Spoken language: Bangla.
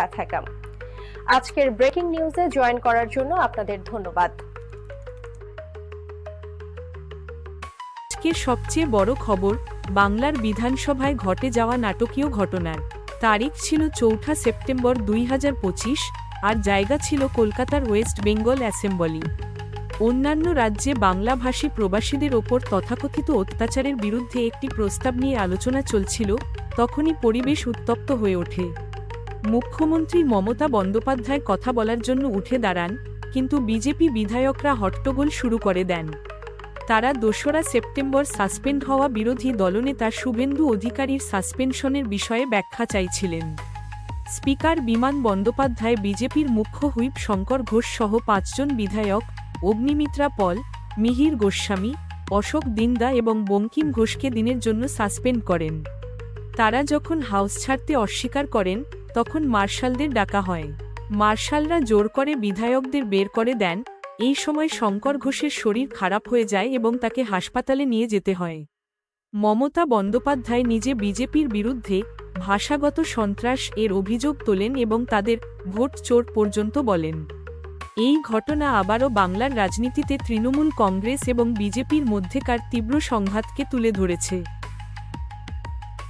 প্যাথাগাম আজকের ব্রেকিং নিউজে জয়েন করার জন্য আপনাদের ধন্যবাদ। আজকের সবচেয়ে বড় খবর, বাংলার বিধানসভায় ঘটে যাওয়া নাটকীয় ঘটনার। তারিখ ছিল চৌঠা সেপ্টেম্বর দুই হাজার পঁচিশ, আর জায়গা ছিল কলকাতার ওয়েস্ট বেঙ্গল অ্যাসেম্বলি। অন্যান্য রাজ্যে বাংলাভাষী প্রবাসীদের ওপর তথাকথিত অত্যাচারের বিরুদ্ধে একটি প্রস্তাব নিয়ে আলোচনা চলছিল, তখনই পরিবেশ উত্তপ্ত হয়ে ওঠে। মুখ্যমন্ত্রী মমতা বন্দ্যোপাধ্যায় কথা বলার জন্য উঠে দাঁড়ান, কিন্তু বিজেপি বিধায়করা হট্টগোল শুরু করে দেন। তারা দোসরা সেপ্টেম্বর সাসপেন্ড হওয়া বিরোধী দলনেতা শুভেন্দু অধিকারীর সাসপেনশনের বিষয়ে ব্যাখ্যা চাইছিলেন। স্পিকার বিমান বন্দ্যোপাধ্যায় বিজেপির মুখ্য হুইপ শঙ্কর ঘোষ সহ পাঁচজন বিধায়ক অগ্নিমিত্রা পল, মিহির গোস্বামী, অশোক দিন্দা এবং বঙ্কিম ঘোষকে দিনের জন্য সাসপেন্ড করেন। তারা যখন হাউস ছাড়তে অস্বীকার করেন তখন মার্শালদের ডাকা হয়। মার্শালরা জোর করে বিধায়কদের বের করে দেন। এই সময় শঙ্কর ঘোষের শরীর খারাপ হয়ে যায় এবং তাকে হাসপাতালে নিয়ে যেতে হয়। মমতা বন্দ্যোপাধ্যায় নিজে বিজেপির বিরুদ্ধে ভাষাগত সন্ত্রাস এর অভিযোগ তোলেন এবং তাদের ভোট চোর পর্যন্ত বলেন। এই ঘটনা আবারও বাংলার রাজনীতিতে তৃণমূল কংগ্রেস এবং বিজেপির মধ্যেকার তীব্র সংঘাতকে তুলে ধরেছে।